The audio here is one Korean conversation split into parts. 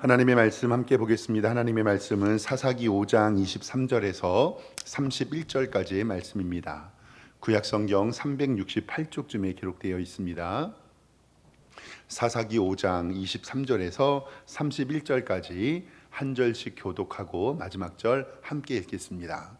하나님의 말씀 함께 보겠습니다. 하나님의 말씀은 사사기 5장 23절에서 31절까지의 말씀입니다. 구약 성경 368쪽쯤에 기록되어 있습니다. 사사기 5장 23절에서 31절까지 한 절씩 교독하고 마지막 절 함께 읽겠습니다.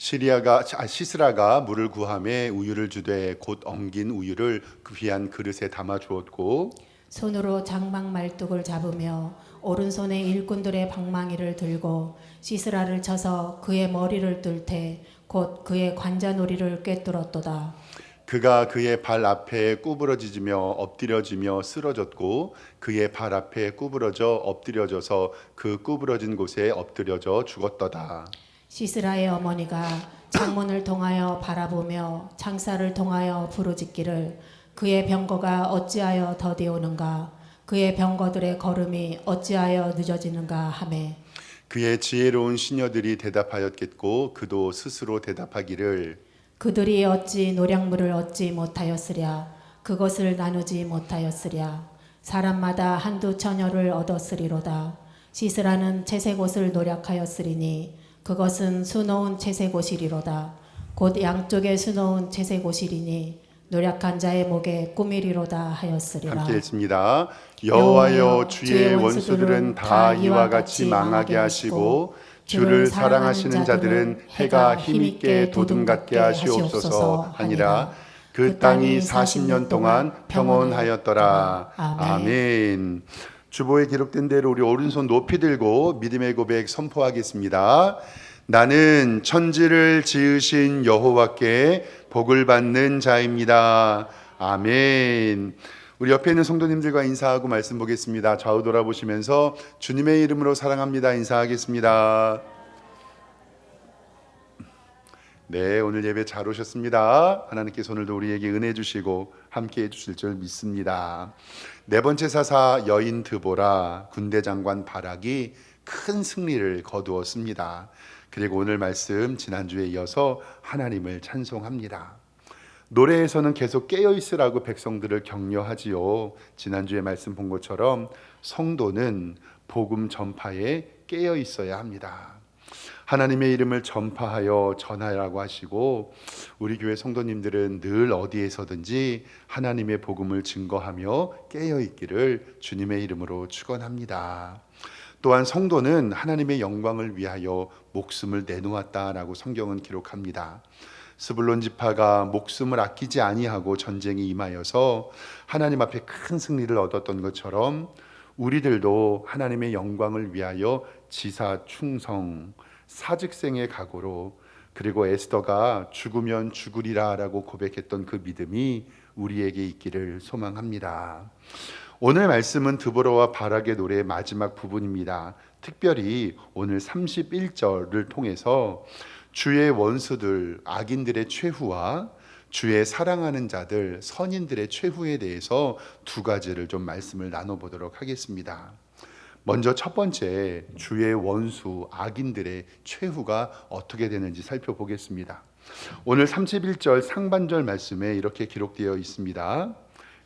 시리아가 아, 시스라가 물을 구함에 우유를 주되 곧 엉긴 우유를 그 귀한 그릇에 담아 주었고 손으로 장막 말뚝을 잡으며 오른손에 일꾼들의 방망이를 들고 시스라를 쳐서 그의 머리를 뚫되 곧 그의 관자놀이를 꿰뚫었도다. 그가 그의 발 앞에 구부러지며 엎드려지며 쓰러졌고 그의 발 앞에 구부러져 엎드려져서 그 구부러진 곳에 엎드려져 죽었더다. 시스라의 어머니가 창문을 통하여 바라보며 창살을 통하여 부르짖기를 그의 병거가 어찌하여 더디오는가? 그의 병거들의 걸음이 어찌하여 늦어지는가 하매? 그의 지혜로운 시녀들이 대답하였겠고 그도 스스로 대답하기를 그들이 어찌 노량물을 얻지 못하였으랴? 그것을 나누지 못하였으랴? 사람마다 한두 처녀를 얻었으리로다. 시스라는 채색 옷을 노력하였으리니 그것은 수놓은 채색옷이리로다 곧 양쪽에 수놓은 채색옷이리니 노력한 자의 목에 꾸미리로다 하였으리라 함께 읽습니다. 여호와여 주의 원수들은 다 이와 같이 망하게 하시고 주를 사랑하시는 자들은 해가 힘있게 도둠 같게 하시옵소서 하니라 그 땅이 40년 동안 평온하였더라. 아멘. 주보에 기록된 대로 우리 오른손 높이 들고 믿음의 고백 선포하겠습니다. 나는 천지를 지으신 여호와께 복을 받는 자입니다. 아멘. 우리 옆에 있는 성도님들과 인사하고 말씀 보겠습니다. 좌우 돌아보시면서 주님의 이름으로 사랑합니다. 인사하겠습니다. 네, 오늘 예배 잘 오셨습니다. 하나님께서 오늘도 우리에게 은혜 주시고 함께 해 주실 줄 믿습니다. 네 번째 사사 여인 드보라 군대 장관 바락이 큰 승리를 거두었습니다. 그리고 오늘 말씀 지난주에 이어서 하나님을 찬송합니다. 노래에서는 계속 깨어 있으라고 백성들을 격려하지요. 지난주에 말씀 본 것처럼 성도는 복음 전파에 깨어 있어야 합니다. 하나님의 이름을 전파하여 전하라고 하시고 우리 교회 성도님들은 늘 어디에서든지 하나님의 복음을 증거하며 깨어 있기를 주님의 이름으로 축원합니다. 또한 성도는 하나님의 영광을 위하여 목숨을 내놓았다라고 성경은 기록합니다. 스불론 지파가 목숨을 아끼지 아니하고 전쟁에 임하여서 하나님 앞에 큰 승리를 얻었던 것처럼 우리들도 하나님의 영광을 위하여 지사 충성 사직생의 각오로 그리고 에스더가 죽으면 죽으리라라고 고백했던 그 믿음이 우리에게 있기를 소망합니다. 오늘 말씀은 드보라와 바락의 노래의 마지막 부분입니다. 특별히 오늘 31절을 통해서 주의 원수들 악인들의 최후와 주의 사랑하는 자들 선인들의 최후에 대해서 두 가지를 좀 말씀을 나눠 보도록 하겠습니다. 먼저 첫 번째 주의 원수 악인들의 최후가 어떻게 되는지 살펴보겠습니다. 오늘 31절 상반절 말씀에 이렇게 기록되어 있습니다.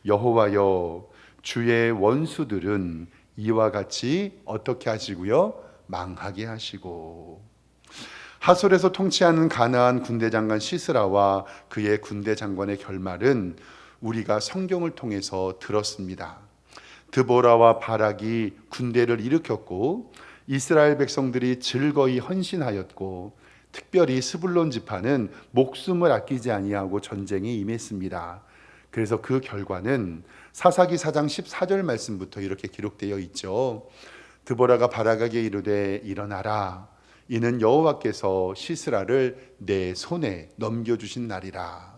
여호와여 주의 원수들은 이와 같이 어떻게 하시고요? 망하게 하시고 하솔에서 통치하는 가나안 군대 장관 시스라와 그의 군대 장관의 결말은 우리가 성경을 통해서 들었습니다. 드보라와 바락이 군대를 일으켰고 이스라엘 백성들이 즐거이 헌신하였고 특별히 스불론 지파는 목숨을 아끼지 아니하고 전쟁에 임했습니다. 그래서 그 결과는 사사기 4장 14절 말씀부터 이렇게 기록되어 있죠. 드보라가 바락에게 이르되 일어나라 이는 여호와께서 시스라를 내 손에 넘겨 주신 날이라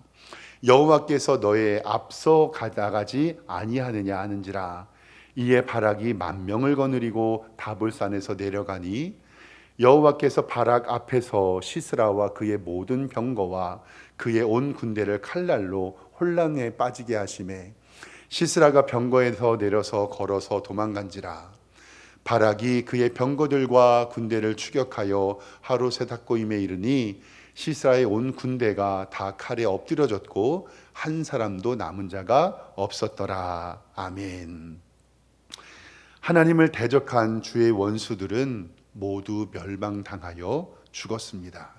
여호와께서 너의 앞서 가다가지 아니하느냐 하는지라 이에 바락이 만 명을 거느리고 다볼산에서 내려가니 여호와께서 바락 앞에서 시스라와 그의 모든 병거와 그의 온 군대를 칼날로 혼란에 빠지게 하심에 시스라가 병거에서 내려서 걸어서 도망간지라 바락이 그의 병거들과 군대를 추격하여 하루 세닥고임에 이르니 시스라의 온 군대가 다 칼에 엎드려졌고 한 사람도 남은 자가 없었더라 아멘. 하나님을 대적한 주의 원수들은 모두 멸망당하여 죽었습니다.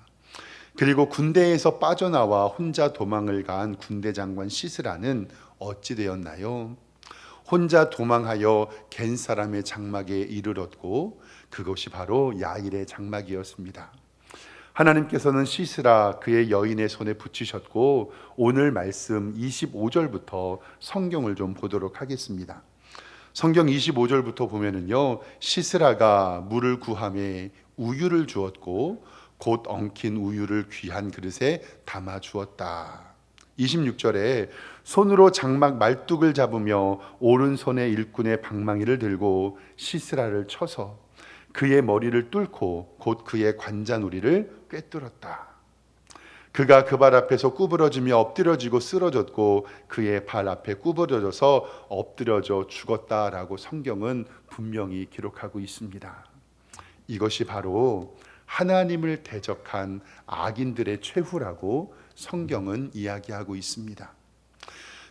그리고 군대에서 빠져나와 혼자 도망을 간 군대 장관 시스라는 어찌 되었나요? 혼자 도망하여 겐 사람의 장막에 이르렀고 그것이 바로 야일의 장막이었습니다. 하나님께서는 시스라 그의 여인의 손에 붙이셨고 오늘 말씀 25절부터 성경을 좀 보도록 하겠습니다. 성경 25절부터 보면은요. 시스라가 물을 구함에 우유를 주었고 곧 엉킨 우유를 귀한 그릇에 담아 주었다. 26절에 손으로 장막 말뚝을 잡으며 오른손에 일꾼의 방망이를 들고 시스라를 쳐서 그의 머리를 뚫고 곧 그의 관자놀이를 꿰뚫었다. 그가 그 발 앞에서 구부러지며 엎드려지고 쓰러졌고 그의 발 앞에 구부러져서 엎드려져 죽었다라고 성경은 분명히 기록하고 있습니다. 이것이 바로 하나님을 대적한 악인들의 최후라고 성경은 이야기하고 있습니다.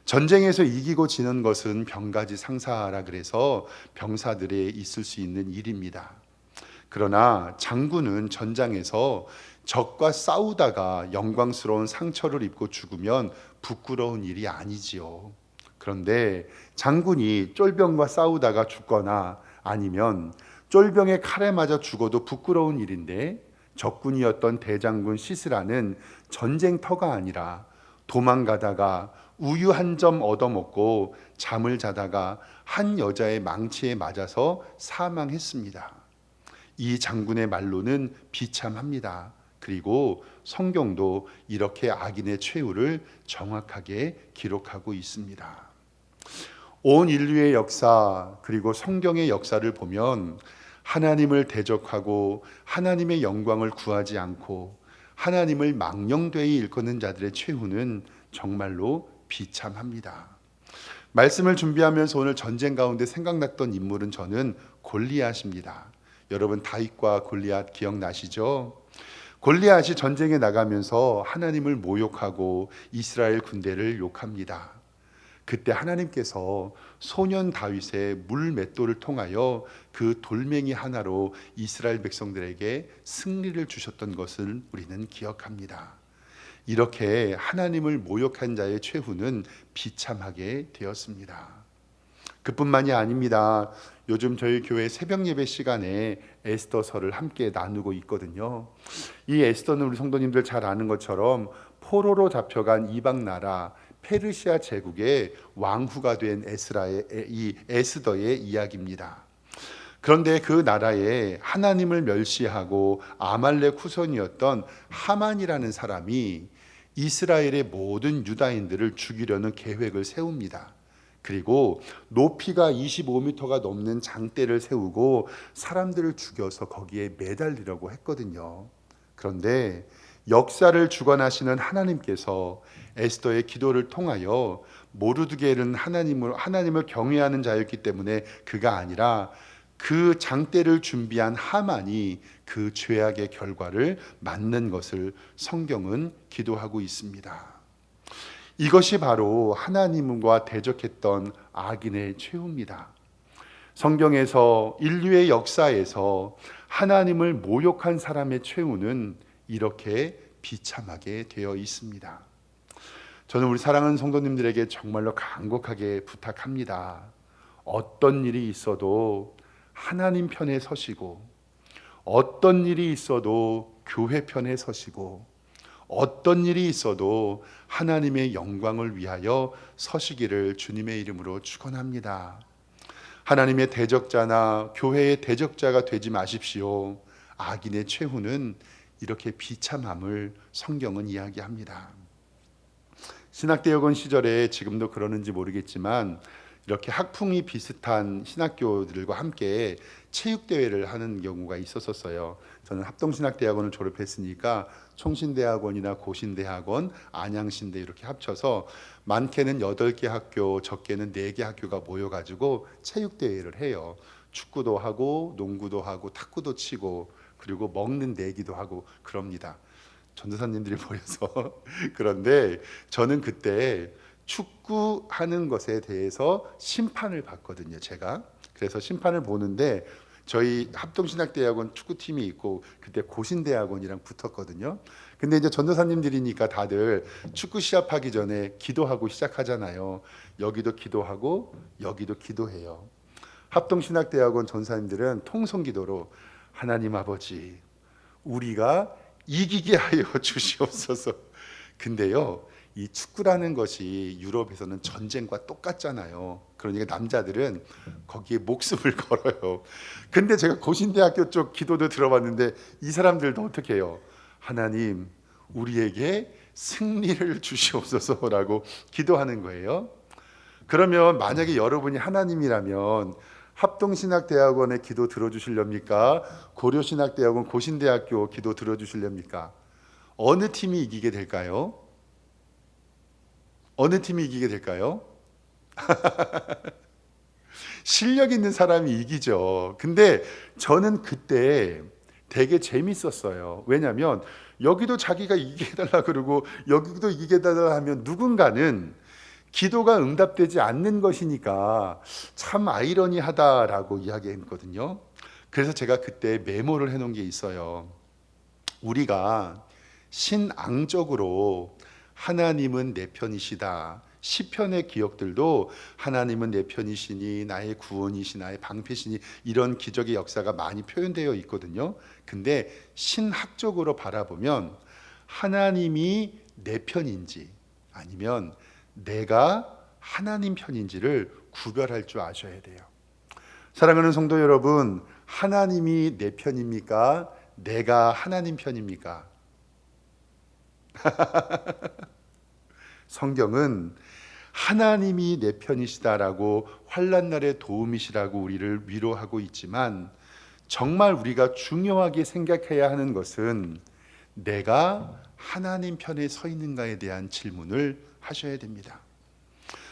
전쟁에서 이기고 지는 것은 병가지 상사라 그래서 병사들에 있을 수 있는 일입니다. 그러나 장군은 전장에서 적과 싸우다가 영광스러운 상처를 입고 죽으면 부끄러운 일이 아니지요. 그런데 장군이 쫄병과 싸우다가 죽거나 아니면 쫄병의 칼에 맞아 죽어도 부끄러운 일인데 적군이었던 대장군 시스라는 전쟁터가 아니라 도망가다가 우유 한 점 얻어먹고 잠을 자다가 한 여자의 망치에 맞아서 사망했습니다. 이 장군의 말로는 비참합니다. 그리고 성경도 이렇게 악인의 최후를 정확하게 기록하고 있습니다. 온 인류의 역사 그리고 성경의 역사를 보면 하나님을 대적하고 하나님의 영광을 구하지 않고 하나님을 망령되이 일컫는 자들의 최후는 정말로 비참합니다. 말씀을 준비하면서 오늘 전쟁 가운데 생각났던 인물은 저는 골리앗입니다. 여러분 다윗과 골리앗 기억나시죠? 골리앗이 전쟁에 나가면서 하나님을 모욕하고 이스라엘 군대를 욕합니다. 그때 하나님께서 소년 다윗의 물 맷돌을 통하여 그 돌멩이 하나로 이스라엘 백성들에게 승리를 주셨던 것을 우리는 기억합니다. 이렇게 하나님을 모욕한 자의 최후는 비참하게 되었습니다. 그뿐만이 아닙니다. 요즘 저희 교회 새벽 예배 시간에 에스더서를 함께 나누고 있거든요. 이 에스더는 우리 성도님들 잘 아는 것처럼 포로로 잡혀간 이방 나라 페르시아 제국의 왕후가 된 에스라의 이 에스더의 이야기입니다. 그런데 그 나라에 하나님을 멸시하고 아말렉 후손이었던 하만이라는 사람이 이스라엘의 모든 유다인들을 죽이려는 계획을 세웁니다. 그리고 높이가 25m가 넘는 장대를 세우고 사람들을 죽여서 거기에 매달리려고 했거든요. 그런데 역사를 주관하시는 하나님께서 에스더의 기도를 통하여 모르드게는 하나님을 하나님을 경외하는 자였기 때문에 그가 아니라 그 장대를 준비한 하만이 그 죄악의 결과를 맞는 것을 성경은 기도하고 있습니다. 이것이 바로 하나님과 대적했던 악인의 최후입니다. 성경에서 인류의 역사에서 하나님을 모욕한 사람의 최후는 이렇게 비참하게 되어 있습니다. 저는 우리 사랑하는 성도님들에게 정말로 간곡하게 부탁합니다. 어떤 일이 있어도 하나님 편에 서시고 어떤 일이 있어도 교회 편에 서시고 어떤 일이 있어도 하나님의 영광을 위하여 서시기를 주님의 이름으로 축원합니다. 하나님의 대적자나 교회의 대적자가 되지 마십시오. 악인의 최후는 이렇게 비참함을 성경은 이야기합니다. 신학대학원 시절에 지금도 그러는지 모르겠지만 이렇게 학풍이 비슷한 신학교들과 함께 체육 대회를 하는 경우가 있었었어요. 저는 합동신학대학원을 졸업했으니까 총신대학원이나 고신대학원, 안양신대 이렇게 합쳐서 많게는 8개 학교, 적게는 4개 학교가 모여 가지고 체육 대회를 해요. 축구도 하고 농구도 하고 탁구도 치고 그리고 먹는 내기도 하고 그럽니다. 전도사님들이 모여서 그런데 저는 그때 축구하는 것에 대해서 심판을 받거든요. 제가 그래서 심판을 보는데 저희 합동신학대학원 축구팀이 있고 그때 고신대학원이랑 붙었거든요. 근데 이제 전도사님들이니까 다들 축구 시합하기 전에 기도하고 시작하잖아요. 여기도 기도하고 여기도 기도해요. 합동신학대학원 전사님들은 통성기도로 하나님 아버지 우리가 이기게 하여 주시옵소서. 근데요, 이 축구라는 것이 유럽에서는 전쟁과 똑같잖아요. 그러니까 남자들은 거기에 목숨을 걸어요. 근데 제가 고신대학교 쪽 기도도 들어봤는데 이 사람들도 어떻게 해요? 하나님, 우리에게 승리를 주시옵소서라고 기도하는 거예요. 그러면 만약에 여러분이 하나님이라면 합동신학대학원의 기도 들어주실렵니까? 고려신학대학원 고신대학교 기도 들어주실렵니까? 어느 팀이 이기게 될까요? 어느 팀이 이기게 될까요? 실력 있는 사람이 이기죠. 근데 저는 그때 되게 재밌었어요. 왜냐하면 여기도 자기가 이기게 해달라 그러고 여기도 이기게 해달라 하면 누군가는 기도가 응답되지 않는 것이니까 참 아이러니하다라고 이야기했거든요. 그래서 제가 그때 메모를 해놓은 게 있어요. 우리가 신앙적으로 하나님은 내 편이시다. 시편의 기억들도 하나님은 내 편이시니 나의 구원이시 나의 방패시니 이런 기적의 역사가 많이 표현되어 있거든요. 근데 신학적으로 바라보면 하나님이 내 편인지 아니면 내가 하나님 편인지를 구별할 줄 아셔야 돼요. 사랑하는 성도 여러분, 하나님이 내 편입니까? 내가 하나님 편입니까? 성경은 하나님이 내 편이시다라고 환란 날의 도움이시라고 우리를 위로하고 있지만 정말 우리가 중요하게 생각해야 하는 것은 내가 하나님 편에 서 있는가에 대한 질문을 하셔야 됩니다.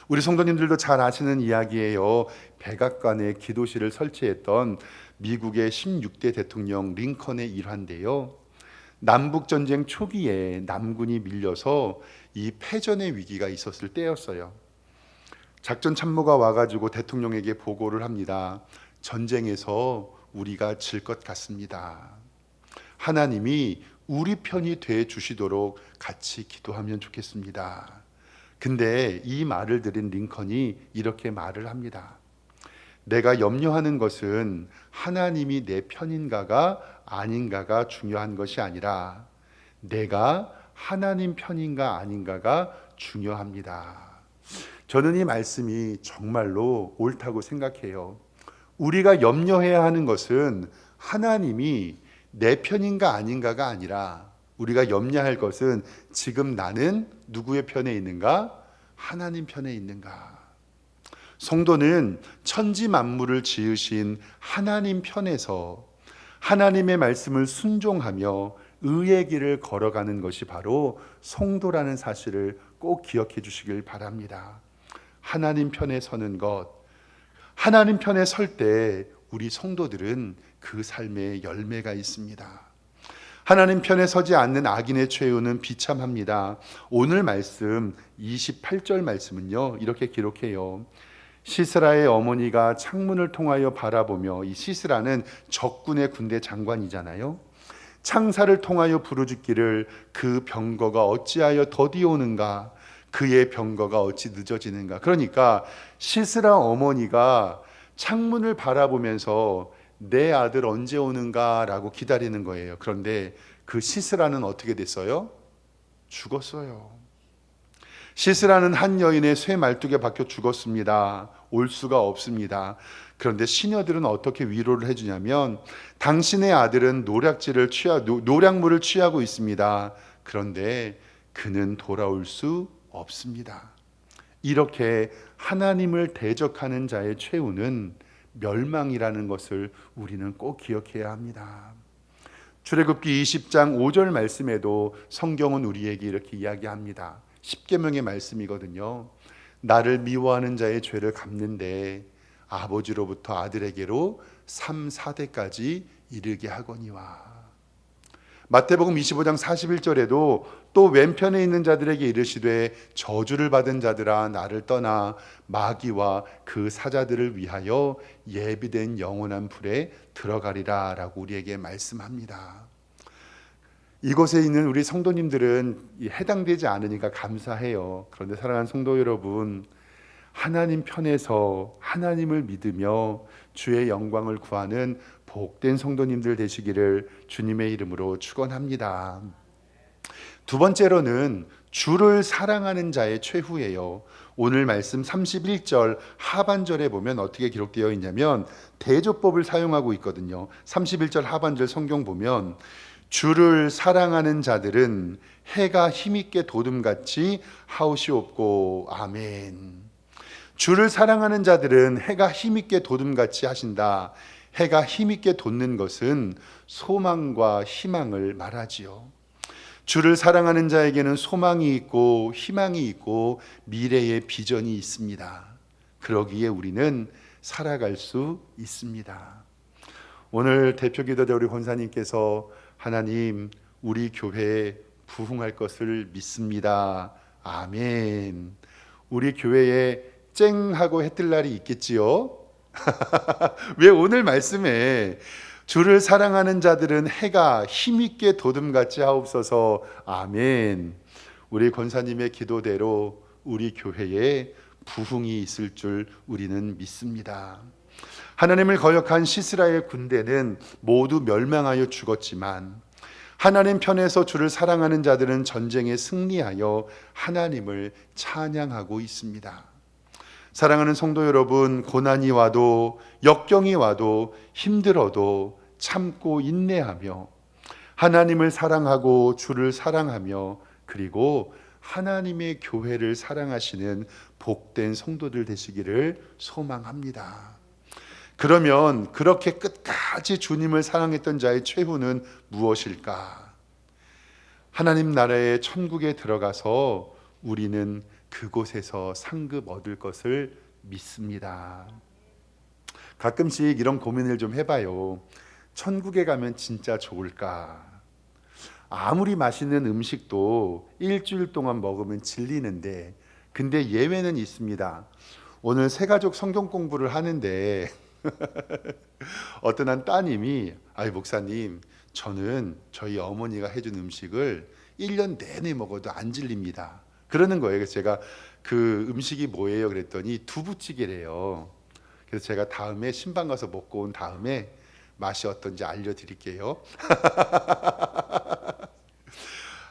우리 성도님들도 잘 아시는 이야기예요. 백악관에 기도실을 설치했던 미국의 16대 대통령 링컨의 일환인데요. 남북 전쟁 초기에 남군이 밀려서 이 패전의 위기가 있었을 때였어요. 작전 참모가 와가지고 대통령에게 보고를 합니다. 전쟁에서 우리가 질 것 같습니다. 하나님이 우리 편이 돼 주시도록 같이 기도하면 좋겠습니다. 근데 이 말을 들은 링컨이 이렇게 말을 합니다. 내가 염려하는 것은 하나님이 내 편인가가 아닌가가 중요한 것이 아니라 내가 하나님 편인가 아닌가가 중요합니다. 저는 이 말씀이 정말로 옳다고 생각해요. 우리가 염려해야 하는 것은 하나님이 내 편인가 아닌가가 아니라 우리가 염려할 것은 지금 나는 누구의 편에 있는가? 하나님 편에 있는가? 성도는 천지 만물을 지으신 하나님 편에서 하나님의 말씀을 순종하며 의의 길을 걸어가는 것이 바로 성도라는 사실을 꼭 기억해 주시길 바랍니다. 하나님 편에 서는 것, 하나님 편에 설 때 우리 성도들은 그 삶에 열매가 있습니다. 하나님 편에 서지 않는 악인의 최후는 비참합니다. 오늘 말씀 28절 말씀은요. 이렇게 기록해요. 시스라의 어머니가 창문을 통하여 바라보며 이 시스라는 적군의 군대 장관이잖아요. 창사를 통하여 부르짖기를 그 병거가 어찌하여 더디오는가 그의 병거가 어찌 늦어지는가 그러니까 시스라 어머니가 창문을 바라보면서 내 아들 언제 오는가라고 기다리는 거예요. 그런데 그 시스라는 어떻게 됐어요? 죽었어요. 시스라는 한 여인의 쇠 말뚝에 박혀 죽었습니다. 올 수가 없습니다. 그런데 시녀들은 어떻게 위로를 해주냐면 당신의 아들은 노략질을 취하 노략물을 취하고 있습니다. 그런데 그는 돌아올 수 없습니다. 이렇게 하나님을 대적하는 자의 최후는 멸망이라는 것을 우리는 꼭 기억해야 합니다. 출애굽기 20장 5절 말씀에도 성경은 우리에게 이렇게 이야기합니다. 10계명의 말씀이거든요. 나를 미워하는 자의 죄를 갚는데 아버지로부터 아들에게로 3, 4대까지 이르게 하거니와. 마태복음 25장 41절에도 또 왼편에 있는 자들에게 이르시되 저주를 받은 자들아 나를 떠나 마귀와 그 사자들을 위하여 예비된 영원한 불에 들어가리라라고 우리에게 말씀합니다. 이곳에 있는 우리 성도님들은 이 해당되지 않으니까 감사해요. 그런데 사랑하는 성도 여러분, 하나님 편에서 하나님을 믿으며 주의 영광을 구하는 복된 성도님들 되시기를 주님의 이름으로 축원합니다. 두 번째로는 주를 사랑하는 자의 최후예요. 오늘 말씀 31절 하반절에 보면 어떻게 기록되어 있냐면 대조법을 사용하고 있거든요. 31절 하반절 성경 보면 주를 사랑하는 자들은 해가 힘있게 도둠같이 하오시옵고 아멘. 주를 사랑하는 자들은 해가 힘있게 도둠같이 하신다. 해가 힘있게 돋는 것은 소망과 희망을 말하지요. 주를 사랑하는 자에게는 소망이 있고 희망이 있고 미래의 비전이 있습니다. 그러기에 우리는 살아갈 수 있습니다. 오늘 대표 기도자 우리 권사님께서 하나님 우리 교회에 부흥할 것을 믿습니다. 아멘. 우리 교회에 쨍 하고 해 뜰 날이 있겠지요. 왜 오늘 말씀에 주를 사랑하는 자들은 해가 힘있게 도둠같이 하옵소서. 아멘. 우리 권사님의 기도대로 우리 교회에 부흥이 있을 줄 우리는 믿습니다. 하나님을 거역한 시스라엘 군대는 모두 멸망하여 죽었지만 하나님 편에서 주를 사랑하는 자들은 전쟁에 승리하여 하나님을 찬양하고 있습니다. 사랑하는 성도 여러분, 고난이 와도 역경이 와도 힘들어도 참고 인내하며 하나님을 사랑하고 주를 사랑하며 그리고 하나님의 교회를 사랑하시는 복된 성도들 되시기를 소망합니다. 그러면 그렇게 끝까지 주님을 사랑했던 자의 최후는 무엇일까? 하나님 나라의 천국에 들어가서 우리는 그곳에서 상급 얻을 것을 믿습니다. 가끔씩 이런 고민을 좀 해봐요. 천국에 가면 진짜 좋을까? 아무리 맛있는 음식도 일주일 동안 먹으면 질리는데, 근데 예외는 있습니다. 오늘 새 가족 성경 공부를 하는데 어떤 한 따님이 아이 목사님 저는 저희 어머니가 해준 음식을 1년 내내 먹어도 안 질립니다. 그러는 거예요. 그래서 제가 그 음식이 뭐예요? 그랬더니 두부찌개래요. 그래서 제가 다음에 신방 가서 먹고 온 다음에 맛이 어떤지 알려드릴게요.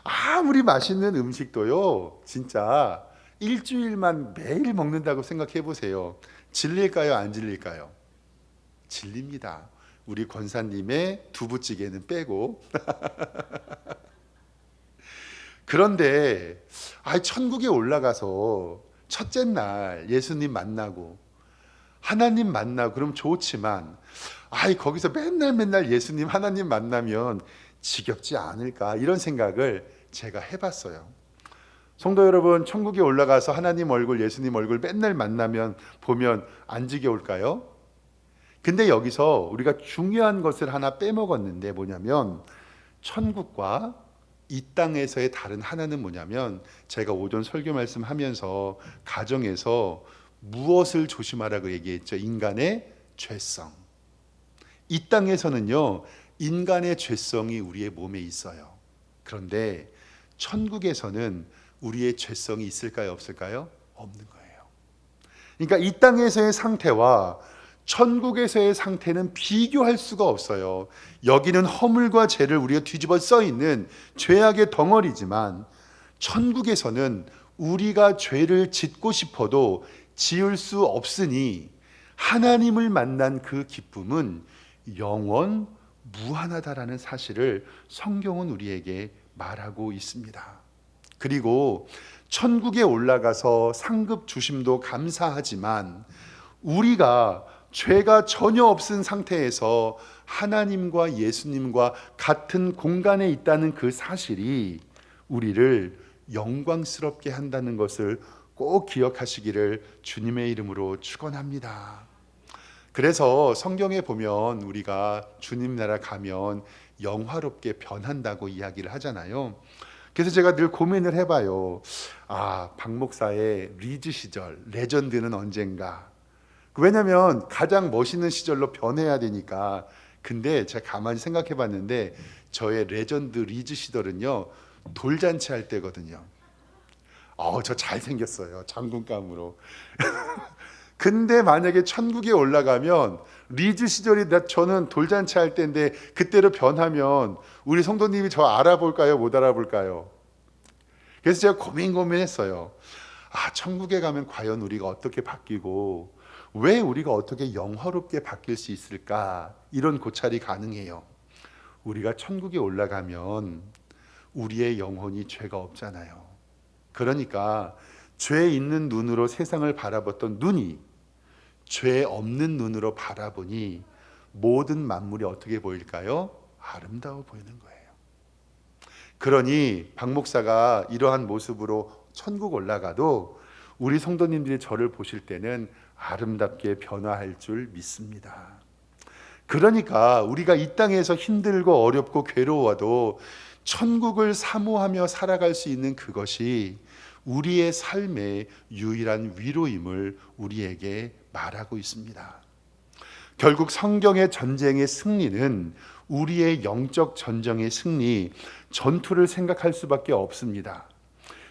아무리 맛있는 음식도요, 진짜 일주일만 매일 먹는다고 생각해 보세요. 질릴까요? 안 질릴까요? 질립니다. 우리 권사님의 두부찌개는 빼고. 그런데 아 천국에 올라가서 첫째 날 예수님 만나고 하나님 만나고 그럼 좋지만 아이 거기서 맨날 맨날 예수님 하나님 만나면 지겹지 않을까 이런 생각을 제가 해봤어요. 성도 여러분, 천국에 올라가서 하나님 얼굴, 예수님 얼굴 맨날 만나면 보면 안 지겨울까요? 근데 여기서 우리가 중요한 것을 하나 빼먹었는데 뭐냐면 천국과 이 땅에서의 다른 하나는 뭐냐면 제가 오전 설교 말씀하면서 가정에서 무엇을 조심하라고 얘기했죠? 인간의 죄성. 이 땅에서는요, 인간의 죄성이 우리의 몸에 있어요. 그런데 천국에서는 우리의 죄성이 있을까요, 없을까요? 없는 거예요. 그러니까 이 땅에서의 상태와 천국에서의 상태는 비교할 수가 없어요. 여기는 허물과 죄를 우리가 뒤집어 써 있는 죄악의 덩어리지만 천국에서는 우리가 죄를 짓고 싶어도 지을 수 없으니 하나님을 만난 그 기쁨은 영원 무한하다라는 사실을 성경은 우리에게 말하고 있습니다. 그리고 천국에 올라가서 상급 주심도 감사하지만 우리가 죄가 전혀 없은 상태에서 하나님과 예수님과 같은 공간에 있다는 그 사실이 우리를 영광스럽게 한다는 것을 꼭 기억하시기를 주님의 이름으로 축원합니다. 그래서 성경에 보면 우리가 주님 나라 가면 영화롭게 변한다고 이야기를 하잖아요. 그래서 제가 늘 고민을 해봐요. 아, 박 목사의 리즈 시절, 레전드는 언젠가. 왜냐하면 가장 멋있는 시절로 변해야 되니까. 근데 제가 가만히 생각해 봤는데 저의 레전드 리즈 시절은요, 돌잔치 할 때거든요. 어, 저 잘생겼어요. 장군감으로. 근데 만약에 천국에 올라가면 리즈 시절이 나 저는 돌잔치 할 때인데 그때로 변하면 우리 성도님이 저 알아볼까요? 못 알아볼까요? 그래서 제가 고민 고민했어요. 아, 천국에 가면 과연 우리가 어떻게 바뀌고 왜 우리가 어떻게 영화롭게 바뀔 수 있을까? 이런 고찰이 가능해요. 우리가 천국에 올라가면 우리의 영혼이 죄가 없잖아요. 그러니까 죄 있는 눈으로 세상을 바라봤던 눈이 죄 없는 눈으로 바라보니 모든 만물이 어떻게 보일까요? 아름다워 보이는 거예요. 그러니 박 목사가 이러한 모습으로 천국 올라가도 우리 성도님들이 저를 보실 때는 아름답게 변화할 줄 믿습니다. 그러니까 우리가 이 땅에서 힘들고 어렵고 괴로워도 천국을 사모하며 살아갈 수 있는 그것이 우리의 삶의 유일한 위로임을 우리에게 말하고 있습니다. 결국 성경의 전쟁의 승리는 우리의 영적 전쟁의 승리, 전투를 생각할 수밖에 없습니다.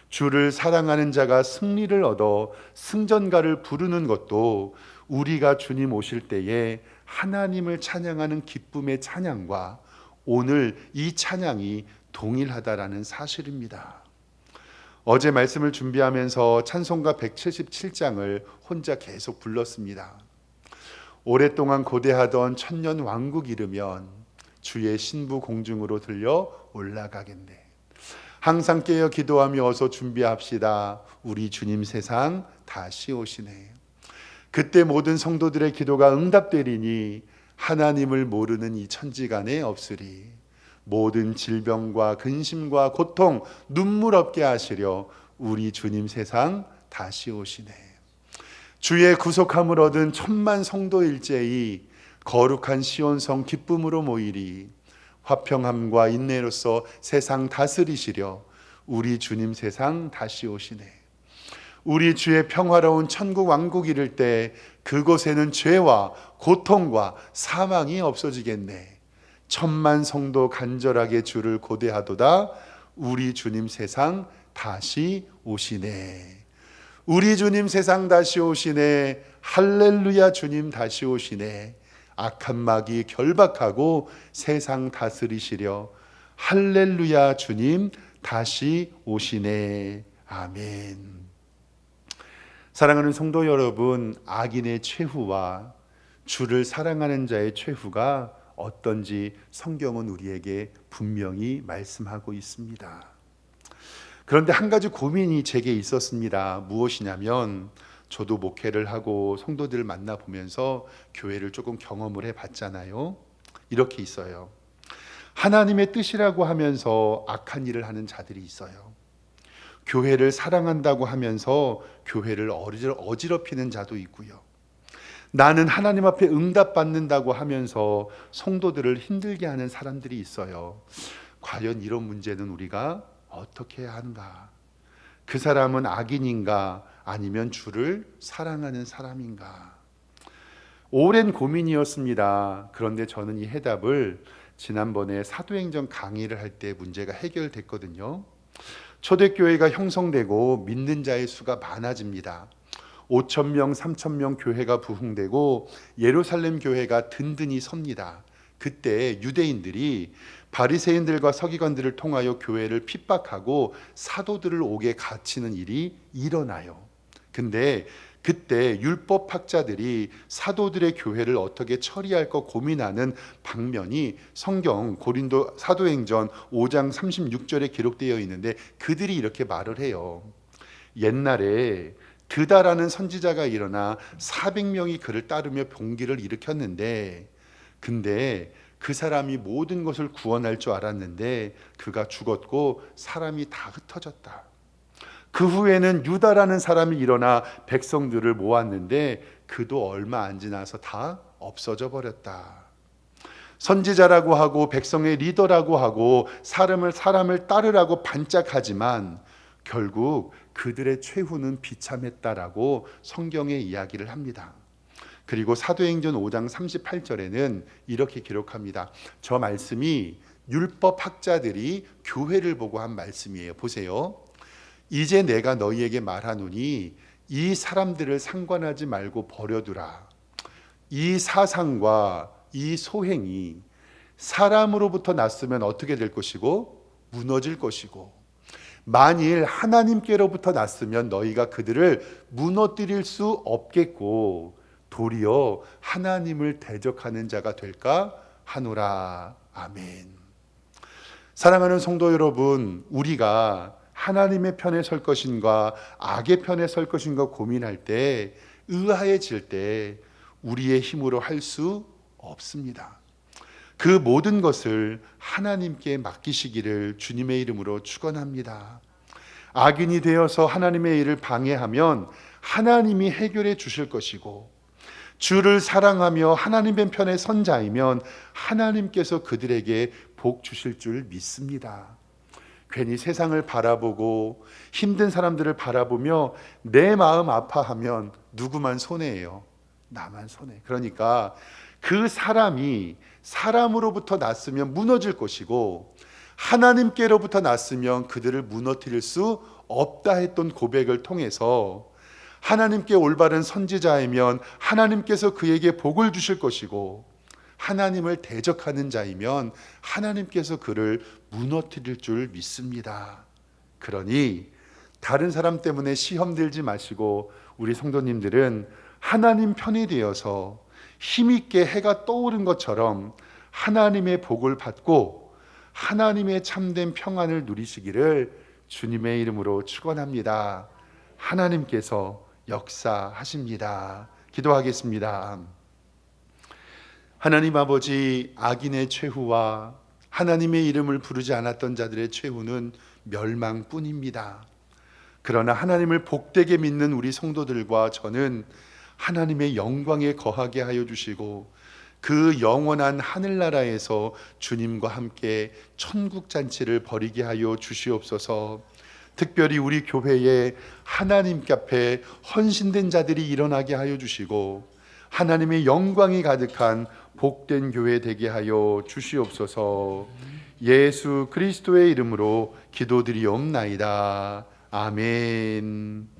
주를 사랑하는 자가 승리를 얻어 승전가를 부르는 것도 우리가 주님 오실 때에 하나님을 찬양하는 기쁨의 찬양과 오늘 이 찬양이 동일하다라는 사실입니다. 어제 말씀을 준비하면서 찬송가 177장을 혼자 계속 불렀습니다. 오랫동안 고대하던 천년 왕국 이르면 주의 신부 공중으로 들려 올라가겠네. 항상 깨어 기도하며 어서 준비합시다. 우리 주님 세상 다시 오시네. 그때 모든 성도들의 기도가 응답되리니 하나님을 모르는 이 천지간에 없으리. 모든 질병과 근심과 고통, 눈물 없게 하시려 우리 주님 세상 다시 오시네. 주의 구속함을 얻은 천만 성도 일제이 거룩한 시온성 기쁨으로 모이리. 화평함과 인내로서 세상 다스리시려 우리 주님 세상 다시 오시네. 우리 주의 평화로운 천국 왕국 이를 때 그곳에는 죄와 고통과 사망이 없어지겠네. 천만 성도 간절하게 주를 고대하도다. 우리 주님 세상 다시 오시네. 우리 주님 세상 다시 오시네. 할렐루야 주님 다시 오시네. 악한 마귀 결박하고 세상 다스리시려 할렐루야 주님 다시 오시네. 아멘. 사랑하는 성도 여러분, 악인의 최후와 주를 사랑하는 자의 최후가 어떤지 성경은 우리에게 분명히 말씀하고 있습니다. 그런데 한 가지 고민이 제게 있었습니다. 무엇이냐면 저도 목회를 하고 성도들을 만나 보면서 교회를 조금 경험을 해 봤잖아요. 이렇게 있어요. 하나님의 뜻이라고 하면서 악한 일을 하는 자들이 있어요. 교회를 사랑한다고 하면서 교회를 어지럽히는 자도 있고요. 나는 하나님 앞에 응답받는다고 하면서 성도들을 힘들게 하는 사람들이 있어요. 과연 이런 문제는 우리가 어떻게 해야 하는가? 그 사람은 악인인가? 아니면 주를 사랑하는 사람인가? 오랜 고민이었습니다. 그런데 저는 이 해답을 지난번에 사도행전 강의를 할 때 문제가 해결됐거든요. 초대교회가 형성되고 믿는 자의 수가 많아집니다. 5천 명, 3천 명 교회가 부흥되고 예루살렘 교회가 든든히 섭니다. 그때 유대인들이 바리새인들과 서기관들을 통하여 교회를 핍박하고 사도들을 옥에 갇히는 일이 일어나요. 근데 그때 율법 학자들이 사도들의 교회를 어떻게 처리할 거 고민하는 방면이 성경 고린도 사도행전 5장 36절에 기록되어 있는데 그들이 이렇게 말을 해요. 옛날에 드다라는 선지자가 일어나 400명이 그를 따르며 봉기를 일으켰는데 근데 그 사람이 모든 것을 구원할 줄 알았는데 그가 죽었고 사람이 다 흩어졌다. 그 후에는 유다라는 사람이 일어나 백성들을 모았는데 그도 얼마 안 지나서 다 없어져 버렸다. 선지자라고 하고 백성의 리더라고 하고 사람을 사람을 따르라고 반짝하지만 결국 그들의 최후는 비참했다라고 성경의 이야기를 합니다. 그리고 사도행전 5장 38절에는 이렇게 기록합니다. 저 말씀이 율법 학자들이 교회를 보고 한 말씀이에요. 보세요. 이제 내가 너희에게 말하노니 이 사람들을 상관하지 말고 버려두라. 이 사상과 이 소행이 사람으로부터 났으면 어떻게 될 것이고 무너질 것이고 만일 하나님께로부터 났으면 너희가 그들을 무너뜨릴 수 없겠고 도리어 하나님을 대적하는 자가 될까 하노라 아멘. 사랑하는 성도 여러분, 우리가 하나님의 편에 설 것인가 악의 편에 설 것인가 고민할 때 의아해질 때 우리의 힘으로 할 수 없습니다. 그 모든 것을 하나님께 맡기시기를 주님의 이름으로 축원합니다. 악인이 되어서 하나님의 일을 방해하면 하나님이 해결해 주실 것이고 주를 사랑하며 하나님의 편에 선 자이면 하나님께서 그들에게 복 주실 줄 믿습니다. 괜히 세상을 바라보고 힘든 사람들을 바라보며 내 마음 아파하면 누구만 손해예요. 나만 손해. 그러니까 그 사람이 사람으로부터 났으면 무너질 것이고 하나님께로부터 났으면 그들을 무너뜨릴 수 없다 했던 고백을 통해서 하나님께 올바른 선지자이면 하나님께서 그에게 복을 주실 것이고 하나님을 대적하는 자이면 하나님께서 그를 무너뜨릴 줄 믿습니다. 그러니 다른 사람 때문에 시험 들지 마시고 우리 성도님들은 하나님 편이 되어서 힘있게 해가 떠오른 것처럼 하나님의 복을 받고 하나님의 참된 평안을 누리시기를 주님의 이름으로 축원합니다. 하나님께서 역사하십니다. 기도하겠습니다. 하나님 아버지 악인의 최후와 하나님의 이름을 부르지 않았던 자들의 최후는 멸망뿐입니다. 그러나 하나님을 복되게 믿는 우리 성도들과 저는 하나님의 영광에 거하게 하여 주시고 그 영원한 하늘나라에서 주님과 함께 천국 잔치를 벌이게 하여 주시옵소서. 특별히 우리 교회에 하나님께 앞에 헌신된 자들이 일어나게 하여 주시고 하나님의 영광이 가득한 복된 교회 되게 하여 주시옵소서. 예수 그리스도의 이름으로 기도드리옵나이다. 아멘.